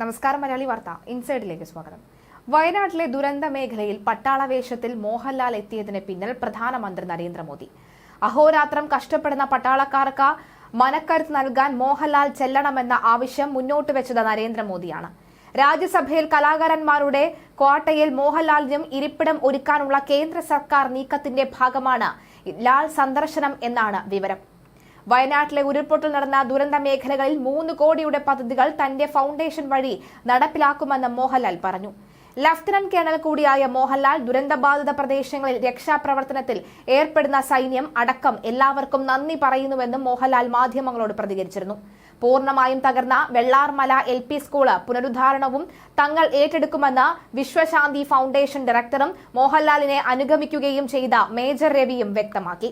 നമസ്കാരം മലയാളി വാർത്ത ഇൻസൈഡിലേക്ക് സ്വാഗതം. വയനാട്ടിലെ ദുരന്ത മേഖലയിൽ പട്ടാള വേഷത്തിൽ മോഹൻലാൽ എത്തിയതിന് പിന്നിൽ പ്രധാനമന്ത്രി നരേന്ദ്രമോദി. അഹോരാത്രം കഷ്ടപ്പെടുന്ന പട്ടാളക്കാർക്ക് മനക്കരുത്ത് നൽകാൻ മോഹൻലാൽ ചെല്ലണമെന്ന ആവശ്യം മുന്നോട്ട് വെച്ചത് നരേന്ദ്രമോദിയാണ്. രാജ്യസഭയിൽ കലാകാരന്മാരുടെ ക്വാട്ടയിൽ മോഹൻലാലിനും ഇരിപ്പിടം ഒരുക്കാനുള്ള കേന്ദ്ര സർക്കാർ നീക്കത്തിന്റെ ഭാഗമാണ് ലാൽ സന്ദർശനം എന്നാണ് വിവരം. വയനാട്ടിലെ ഉരുൾപൊട്ടൽ നടന്ന ദുരന്ത മേഖലകളിൽ മൂന്ന് കോടിയുടെ പദ്ധതികൾ തന്റെ ഫൗണ്ടേഷൻ വഴി നടപ്പിലാക്കുമെന്ന് മോഹൻലാൽ പറഞ്ഞു. ലഫ്റ്റനന്റ് കേണൽ കൂടിയായ മോഹൻലാൽ ദുരന്തബാധിത പ്രദേശങ്ങളിൽ രക്ഷാപ്രവർത്തനത്തിൽ ഏർപ്പെടുന്ന സൈന്യം അടക്കം എല്ലാവർക്കും നന്ദി പറയുന്നുവെന്നും മോഹൻലാൽ മാധ്യമങ്ങളോട് പ്രതികരിച്ചിരുന്നു. പൂർണമായും തകർന്ന വെള്ളാർമല എൽ പി സ്കൂൾ പുനരുദ്ധാരണവും തങ്ങൾ ഏറ്റെടുക്കുമെന്ന് വിശ്വശാന്തി ഫൗണ്ടേഷൻ ഡയറക്ടറും മോഹൻലാലിനെ അനുഗമിക്കുകയും ചെയ്ത മേജർ രവിയും വ്യക്തമാക്കി.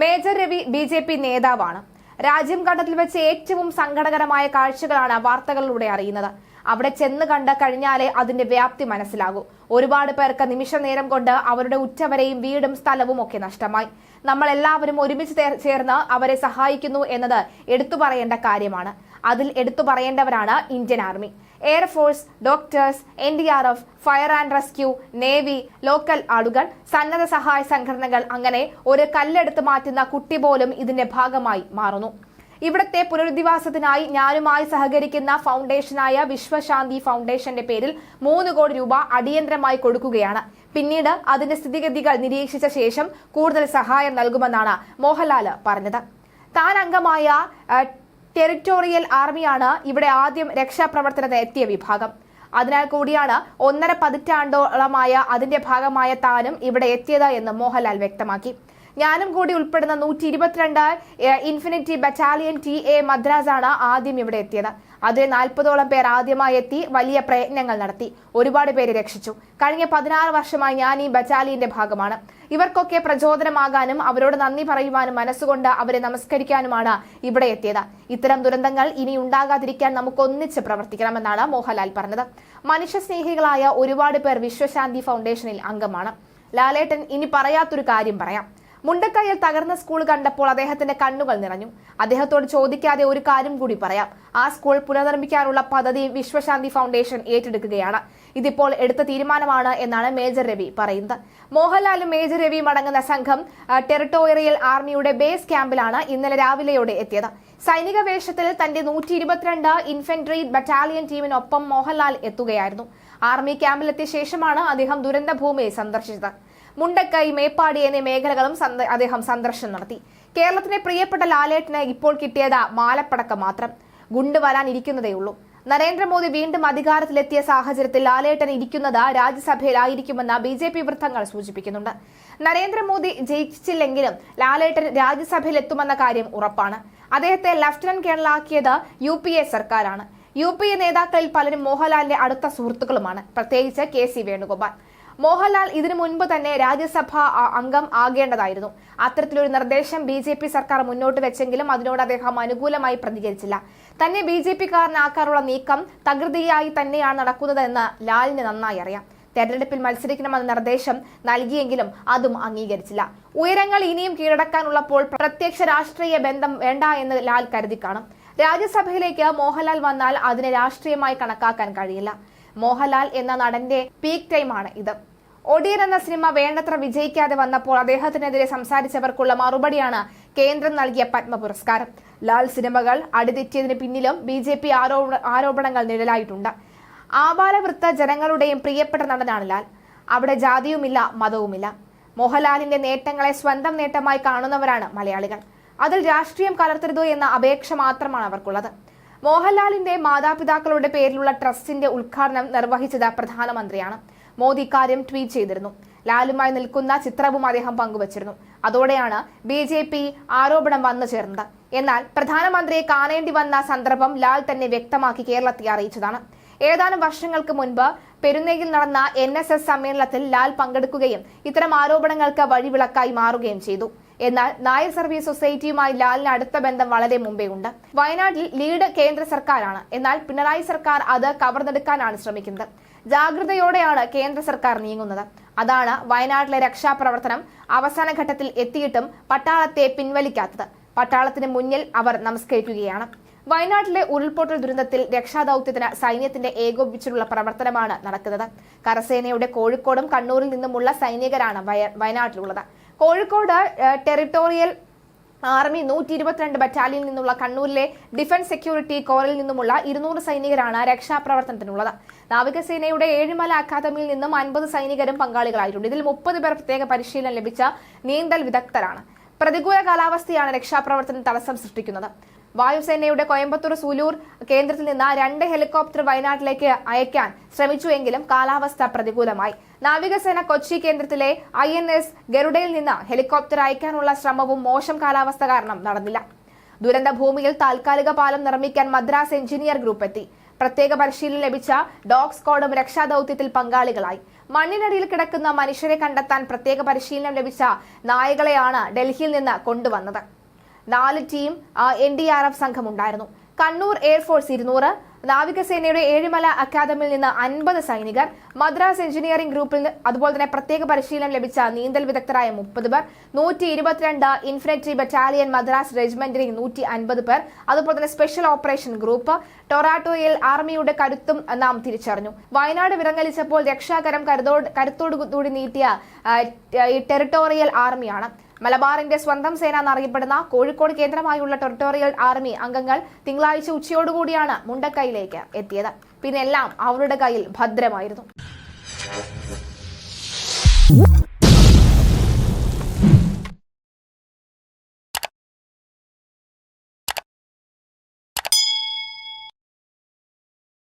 Major Ravi B J P നേതാവാണ്. രാജ്യം കണ്ടതിൽ വെച്ച് ഏറ്റവും സങ്കടകരമായ കാഴ്ചകളാണ് വാർത്തകളിലൂടെ അറിയുന്നത്. അവിടെ ചെന്ന് കണ്ട് കഴിഞ്ഞാലേ അതിന്റെ വ്യാപ്തി മനസ്സിലാകൂ. ഒരുപാട് പേർക്ക് നിമിഷ നേരം കൊണ്ട് അവരുടെ ഉറ്റവരെയും വീടും സ്ഥലവും ഒക്കെ നഷ്ടമായി. നമ്മൾ എല്ലാവരും ഒരുമിച്ച് ചേർന്ന് അവരെ സഹായിക്കുന്നു എന്നത് എടുത്തു പറയേണ്ട കാര്യമാണ്. അതിൽ എടുത്തു പറയേണ്ടവരാണ് Indian army. Air force doctors N D R F fire and rescue navy local ആളുകൾ സന്നദ്ധ സഹായ സംഘടനകൾ അങ്ങനെ ഒരു കല്ലെടുത്ത് മാറ്റുന്ന കുട്ടി പോലും ഇതിന്റെ ഭാഗമായി മാറുന്നു. ഇവിടത്തെ പുനരധിവാസത്തിനായി ഞാനുമായി സഹകരിക്കുന്ന ഫൗണ്ടേഷനായ വിശ്വശാന്തി ഫൗണ്ടേഷന്റെ പേരിൽ മൂന്ന് കോടി രൂപ അടിയന്തരമായി കൊടുക്കുകയാണ്. പിന്നീട് അതിന്റെ സ്ഥിതിഗതികൾ നിരീക്ഷിച്ച ശേഷം കൂടുതൽ സഹായം നൽകുമെന്നാണ് മോഹൻലാൽ പറഞ്ഞത്. താൻ അംഗമായ ടെറിറ്റോറിയൽ ആർമിയാണ് ഇവിടെ ആദ്യം രക്ഷാപ്രവർത്തനത്തിന് എത്തിയ വിഭാഗം. അതിനാൽ കൂടിയാണ് ഒന്നര പതിറ്റാണ്ടോളമായ അതിന്റെ ഭാഗമായ താനും ഇവിടെ എത്തിയത് എന്ന് മോഹൻലാൽ വ്യക്തമാക്കി. ഞാനും കൂടി ഉൾപ്പെടുന്ന നൂറ്റി ഇരുപത്തിരണ്ട് ഇൻഫിനിറ്റി ബറ്റാലിയൻ ടി എ മദ്രാസാണ് ആദ്യം ഇവിടെ എത്തിയത്. അതിൽ നാൽപ്പതോളം പേർ ആദ്യമായി എത്തി വലിയ പ്രയത്നങ്ങൾ നടത്തി. ഒരുപാട് പേര് രക്ഷിച്ചു. കഴിഞ്ഞ പതിനാറ് വർഷമായി ഞാൻ ഈ ബറ്റാലിയന്റെ ഭാഗമാണ്. ഇവർക്കൊക്കെ പ്രചോദനമാകാനും അവരോട് നന്ദി പറയുവാനും മനസ്സുകൊണ്ട് അവരെ നമസ്കരിക്കാനുമാണ് ഇവിടെ എത്തിയത്. ഇത്തരം ദുരന്തങ്ങൾ ഇനി ഉണ്ടാകാതിരിക്കാൻ നമുക്ക് ഒന്നിച്ച് പ്രവർത്തിക്കണമെന്നാണ് മോഹൻലാൽ പറഞ്ഞത്. മനുഷ്യസ്നേഹികളായ ഒരുപാട് പേർ വിശ്വശാന്തി ഫൗണ്ടേഷനിൽ അംഗമാണ്. ലാലേട്ടൻ ഇനി പറയാത്തൊരു കാര്യം പറയാം. മുണ്ടക്കൈയിൽ തകർന്ന സ്കൂൾ കണ്ടപ്പോൾ അദ്ദേഹത്തിന്റെ കണ്ണുകൾ നിറഞ്ഞു. അദ്ദേഹത്തോട് ചോദിക്കാതെ ഒരു കാര്യം കൂടി പറയാം. ആ സ്കൂൾ പുനർനിർമ്മിക്കാനുള്ള പദ്ധതി വിശ്വശാന്തി ഫൗണ്ടേഷൻ ഏറ്റെടുക്കുകയാണ്. ഇതിപ്പോൾ എടുത്ത തീരുമാനമാണ് എന്നാണ് മേജർ രവി പറയുന്നത്. മോഹൻലാലും മേജർ രവിയും അടങ്ങുന്ന സംഘം ടെറിട്ടോറിയൽ ആർമിയുടെ ബേസ് ക്യാമ്പിലാണ് ഇന്നലെ രാവിലെയോടെ എത്തിയത്. സൈനിക വേഷത്തിൽ തന്റെ നൂറ്റി ഇരുപത്തിരണ്ട് ഇൻഫെൻട്രി ബറ്റാലിയൻ ടീമിനൊപ്പം മോഹൻലാൽ എത്തുകയായിരുന്നു. ആർമി ക്യാമ്പിലെത്തിയ ശേഷമാണ് അദ്ദേഹം ദുരന്ത ഭൂമിയെ സന്ദർശിച്ചത്. മുണ്ടക്കൈ മേപ്പാടി എന്നീ മേഖലകളും അദ്ദേഹം സന്ദർശനം നടത്തി. കേരളത്തിന്റെ പ്രിയപ്പെട്ട ലാലേട്ടിന് ഇപ്പോൾ കിട്ടിയത് മാലപ്പടക്കം മാത്രം. ഗുണ്ട് വരാനിരിക്കുന്നതേയുള്ളൂ നരേന്ദ്രമോദി വീണ്ടും അധികാരത്തിലെത്തിയ സാഹചര്യത്തിൽ ലാലേട്ടൻ ഇരിക്കുന്നത് രാജ്യസഭയിലായിരിക്കുമെന്ന് ബി ജെ പി വൃത്തങ്ങൾ സൂചിപ്പിക്കുന്നുണ്ട്. നരേന്ദ്രമോദി ജയിച്ചില്ലെങ്കിലും ലാലേട്ടൻ രാജ്യസഭയിലെത്തുമെന്ന കാര്യം ഉറപ്പാണ്. അദ്ദേഹത്തെ ലഫ്റ്റനന്റ് കേണലാക്കിയത് യു പി എ സർക്കാരാണ്. യു പി എ നേതാക്കളിൽ പലരും മോഹൻലാലിന്റെ അടുത്ത സുഹൃത്തുക്കളുമാണ്. പ്രത്യേകിച്ച് കെ സി വേണുഗോപാൽ. മോഹൻലാൽ ഇതിനു മുൻപ് തന്നെ രാജ്യസഭ അംഗം ആകേണ്ടതായിരുന്നു. അത്തരത്തിലൊരു നിർദ്ദേശം ബി ജെ പി സർക്കാർ മുന്നോട്ട് വെച്ചെങ്കിലും അതിനോട് അദ്ദേഹം അനുകൂലമായി പ്രതികരിച്ചില്ല. തന്നെ ബി ജെ പിക്കാരനാക്കാനുള്ള നീക്കം തകൃതിയായി തന്നെയാണ് നടക്കുന്നതെന്ന് ലാലിന് നന്നായി അറിയാം. തെരഞ്ഞെടുപ്പിൽ മത്സരിക്കണമെന്ന നിർദ്ദേശം നൽകിയെങ്കിലും അതും അംഗീകരിച്ചില്ല. ഉയരങ്ങൾ ഇനിയും കീഴടക്കാനുള്ളപ്പോൾ പ്രത്യക്ഷ രാഷ്ട്രീയ ബന്ധം വേണ്ട എന്ന് ലാൽ കരുതി കാണും രാജ്യസഭയിലേക്ക് മോഹൻലാൽ വന്നാൽ അതിനെ രാഷ്ട്രീയമായി കണക്കാക്കാൻ കഴിയില്ല. മോഹൻലാൽ എന്ന നടന്റെ പീക്ക് ടൈമാണ് ഇത്. ഒടിയൻ എന്ന സിനിമ വേണ്ടത്ര വിജയിക്കാതെ വന്നപ്പോൾ അദ്ദേഹത്തിനെതിരെ സംസാരിച്ചവർക്കുള്ള മറുപടിയാണ് കേന്ദ്രം നൽകിയ പത്മ പുരസ്കാരം. ലാൽ സിനിമകൾ അടിതെറ്റിയതിന് പിന്നിലും ബി ജെ പി ആരോപണങ്ങൾ നിഴലായിട്ടുണ്ട്. ആബാലവൃത്ത ജനങ്ങളുടെയും പ്രിയപ്പെട്ട നടനാണ് ലാൽ. അവിടെ ജാതിയുമില്ല മതവുമില്ല. മോഹൻലാലിന്റെ നേട്ടങ്ങളെ സ്വന്തം നേട്ടമായി കാണുന്നവരാണ് മലയാളികൾ. അതിൽ രാഷ്ട്രീയം കലർത്തരുത് എന്ന അപേക്ഷ മാത്രമാണ് അവർക്കുള്ളത്. മോഹൻലാലിന്റെ മാതാപിതാക്കളുടെ പേരിലുള്ള ട്രസ്റ്റിന്റെ ഉദ്ഘാടനം നിർവഹിച്ചത് പ്രധാനമന്ത്രിയാണ്. മോദി കാര്യം ട്വീറ്റ് ചെയ്തിരുന്നു. ലാലുമായി നിൽക്കുന്ന ചിത്രവും അദ്ദേഹം പങ്കുവച്ചിരുന്നു. അതോടെയാണ് ബി ജെ പി ആരോപണം വന്നു ചേർന്നത്. എന്നാൽ പ്രധാനമന്ത്രിയെ കാണേണ്ടി വന്ന സന്ദർഭം ലാൽ തന്നെ വ്യക്തമാക്കി കേരളത്തെ അറിയിച്ചതാണ്. ഏതാനും വർഷങ്ങൾക്ക് മുൻപ് പെരുന്നയിൽ നടന്ന എൻ സമ്മേളനത്തിൽ ലാൽ പങ്കെടുക്കുകയും ഇത്തരം ആരോപണങ്ങൾക്ക് വഴിവിളക്കായി മാറുകയും ചെയ്തു. എന്നാൽ നായർ സർവീസ് സൊസൈറ്റിയുമായി ലാലിന് അടുത്ത ബന്ധം വളരെ മുമ്പേ ഉണ്ട്. വയനാട്ടിൽ ലീഡ് കേന്ദ്ര സർക്കാരാണ്. എന്നാൽ പിണറായി സർക്കാർ അത് കവർന്നെടുക്കാനാണ് ശ്രമിക്കുന്നത്. ജാഗ്രതയോടെയാണ് കേന്ദ്ര സർക്കാർ നീങ്ങുന്നത്. അതാണ് വയനാട്ടിലെ രക്ഷാപ്രവർത്തനം അവസാന ഘട്ടത്തിൽ എത്തിയിട്ടും പട്ടാളത്തെ പിൻവലിക്കാത്തത്. പട്ടാളത്തിന് മുന്നിൽ അവർ നമസ്കരിക്കുകയാണ്. വയനാട്ടിലെ ഉരുൾപൊട്ടൽ ദുരന്തത്തിൽ രക്ഷാദൌത്യത്തിന് സൈന്യത്തിന്റെ ഏകോപിപ്പിച്ചുള്ള പ്രവർത്തനമാണ് നടക്കുന്നത്. കരസേനയുടെ കോഴിക്കോടും കണ്ണൂരിൽ നിന്നുമുള്ള സൈനികരാണ് വയനാട്ടിലുള്ളത്. കോഴിക്കോട് ടെറിട്ടോറിയൽ ആർമി നൂറ്റി ഇരുപത്തിരണ്ട് ബറ്റാലിയനിൽ നിന്നുള്ള കണ്ണൂരിലെ ഡിഫൻസ് സെക്യൂരിറ്റി കോറിൽ നിന്നുമുള്ള ഇരുന്നൂറ് സൈനികരാണ് രക്ഷാപ്രവർത്തനത്തിനുള്ളത്. നാവികസേനയുടെ ഏഴിമല അക്കാദമിയിൽ നിന്നും അൻപത് സൈനികരും പങ്കാളികളായിട്ടുണ്ട്. ഇതിൽ മുപ്പത് പേർ പ്രത്യേക പരിശീലനം ലഭിച്ച നീന്തൽ വിദഗ്ധരാണ്. പ്രതികൂല കാലാവസ്ഥയാണ് രക്ഷാപ്രവർത്തനം തടസ്സം സൃഷ്ടിക്കുന്നത്. വായുസേനയുടെ കോയമ്പത്തൂർ സൂലൂർ കേന്ദ്രത്തിൽ നിന്ന് രണ്ട് ഹെലികോപ്റ്റർ വയനാട്ടിലേക്ക് അയക്കാൻ ശ്രമിച്ചുവെങ്കിലും കാലാവസ്ഥ പ്രതികൂലമായി. നാവികസേന കൊച്ചി കേന്ദ്രത്തിലെ ഐ എൻ എസ് ഗരുഡയിൽ നിന്ന് ഹെലികോപ്റ്റർ അയക്കാനുള്ള ശ്രമവും മോശം കാലാവസ്ഥ കാരണം നടന്നില്ല. ദുരന്ത ഭൂമിയിൽ താൽക്കാലിക പാലം നിർമ്മിക്കാൻ മദ്രാസ് എഞ്ചിനീയർ ഗ്രൂപ്പ് എത്തി. പ്രത്യേക പരിശീലനം ലഭിച്ച ഡോഗ് സ്ക്വാഡും രക്ഷാദൌത്യത്തിൽ പങ്കാളികളായി. മണ്ണിനടിയിൽ കിടക്കുന്ന മനുഷ്യരെ കണ്ടെത്താൻ പ്രത്യേക പരിശീലനം ലഭിച്ച നായകളെയാണ് ഡൽഹിയിൽ നിന്ന് കൊണ്ടുവന്നത്. നാല് team N D R F സംഘമുണ്ടായിരുന്നു. Kannur air force ഇരുന്നൂറ് നാവികസേനയുടെ ഏഴിമല അക്കാദമിയിൽ നിന്ന് അൻപത് സൈനികർ മദ്രാസ് എഞ്ചിനീയറിംഗ് ഗ്രൂപ്പിൽ നിന്ന് അതുപോലെ തന്നെ പ്രത്യേക പരിശീലനം ലഭിച്ച നീന്തൽ വിദഗ്ധരായ മുപ്പത് പേർ നൂറ്റി ഇരുപത്തിരണ്ട് ഇൻഫൻട്രി ബറ്റാലിയൻ മദ്രാസ് റെജിമെന്റിൽ നൂറ്റി അൻപത് പേർ അതുപോലെ തന്നെ സ്പെഷ്യൽ ഓപ്പറേഷൻ ഗ്രൂപ്പ് ടൊറാട്ടോയിൽ ആർമിയുടെ കരുത്തും നാം തിരിച്ചറിഞ്ഞു. വയനാട് വിറങ്ങലിച്ചപ്പോൾ രക്ഷാകരം കരുതോട് കരുത്തോടുകൂടി നീട്ടിയ ടെറിട്ടോറിയൽ ആർമിയാണ്. മലബാറിന്റെ സ്വന്തം സേന എന്നറിയപ്പെടുന്ന കോഴിക്കോട് കേന്ദ്രമായുള്ള ടെറിട്ടോറിയൽ ആർമി അംഗങ്ങൾ തിങ്കളാഴ്ച ഉച്ചയോടുകൂടിയാണ് മുണ്ടക്കൈയിലേക്ക് എത്തിയത്. പിന്നെല്ലാം അവരുടെ കയ്യിൽ ഭദ്രമായിരുന്നു.